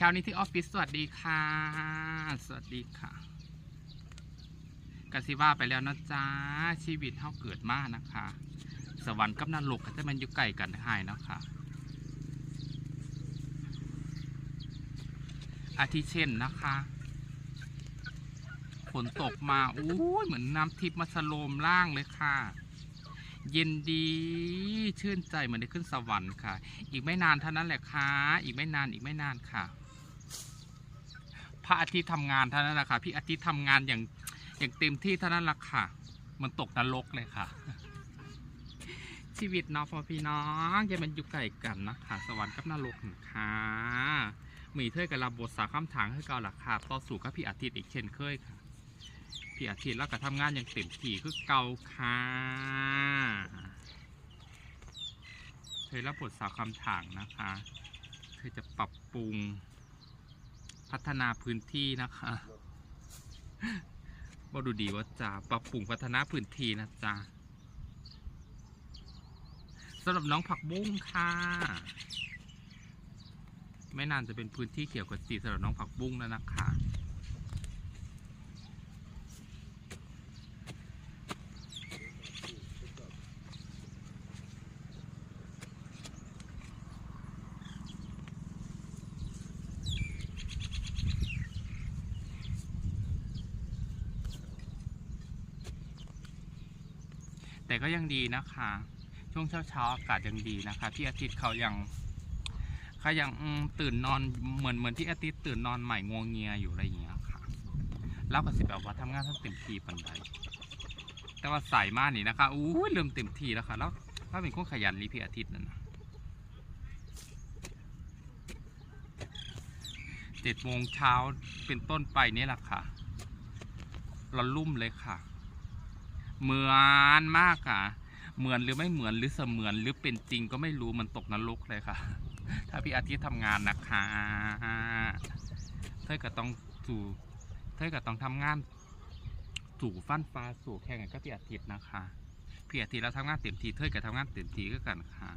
เช้านี้ที่ออฟฟิศสวัสดีค่ะ สวัสดีค่ะกสิว่าไปแล้วนะจ๊ะชีวิตเฮาเกิดมานะคะ สวรรค์กับนรกก็จะมันอยู่ใกล้กันหายนะคะ อาทิเช่นนะคะฝนตกมาอู้ยเหมือนน้ำทิพย์มาสโลมล่างเลยค่ะ เย็นดีชื่นใจเหมือนได้ขึ้นสวรรค์ค่ะ อีกไม่นานเท่านั้นแหละค่ะ อีกไม่นานอีกไม่นานค่ะ ระอาทิตย์ทำงานเท่านั้นแหละค่ะพี่อาทิตย์ทำงานอย่างอย่างเต็มที่เท่านั้นแหละค่ะ มันตกนรกเลยค่ะ ชีวิตเนาะพอพี่น้องอย่ามันอยู่ไกลกันนะคะสวรรค์กับนรกนะคะมีเทยกับรับบทสาคำถางให้เก่าหลักค่ะต่อสู่กับพี่อาทิตย์อีกเช่นเคยค่ะพี่อาทิตย์แล้วก็ทำงานอย่างเต็มที่คือเก่าค่ะเธอรับบทสาวคำถางนะคะ เธอจะปรับปรุง พัฒนาพื้นที่นะคะว่าดูดีว่าจะปรับปรุงพัฒนาพื้นที่นะจ๊ะสำหรับน้องผักบุ้งค่ะ ไม่นานจะเป็นพื้นที่เขียวกว่าสีสำหรับน้องผักบุ้งแล้วนะคะ แต่ก็ยังดีนะคะ ช่วงเช้าเช้าๆอากาศยังดีนะคะ ที่อาทิตย์เขายังเขายังตื่นนอนเหมือนเหมือนที่อาทิตย์ตื่นนอนใหม่งวงเงียอยู่อะไรอย่างเงี้ยค่ะแล้วก็สิแบบว่าทำงานทั้งเต็มที่ปันใดแต่ว่าสายมากนี่นะคะอู้ยเริ่มเต็มที่แล้วค่ะ แล้วถ้าเป็นคนขยันรีพี่อาทิตย์นั่นนะเจ็ดโมงเช้าเป็นต้นไปนี่แหละค่ะเราลุ่มเลยค่ะ เหมือนมากค่ะ เหมือนหรือไม่เหมือนหรือเสมือนหรือเป็นจริงก็ไม่รู้มันตกนรกเลยค่ะ ถ้าพี่อาทิตย์ทำงานนะคะเธอก็ต้องสู่เธอก็ต้องทำงานสู่ฟันฟ้าสู่แข่งกันกับพี่อาทิตย์นะคะพี่อาทิตย์เราทำงานเต็มที่เธอก็ทำงานเต็มที่ก็กันค่ะ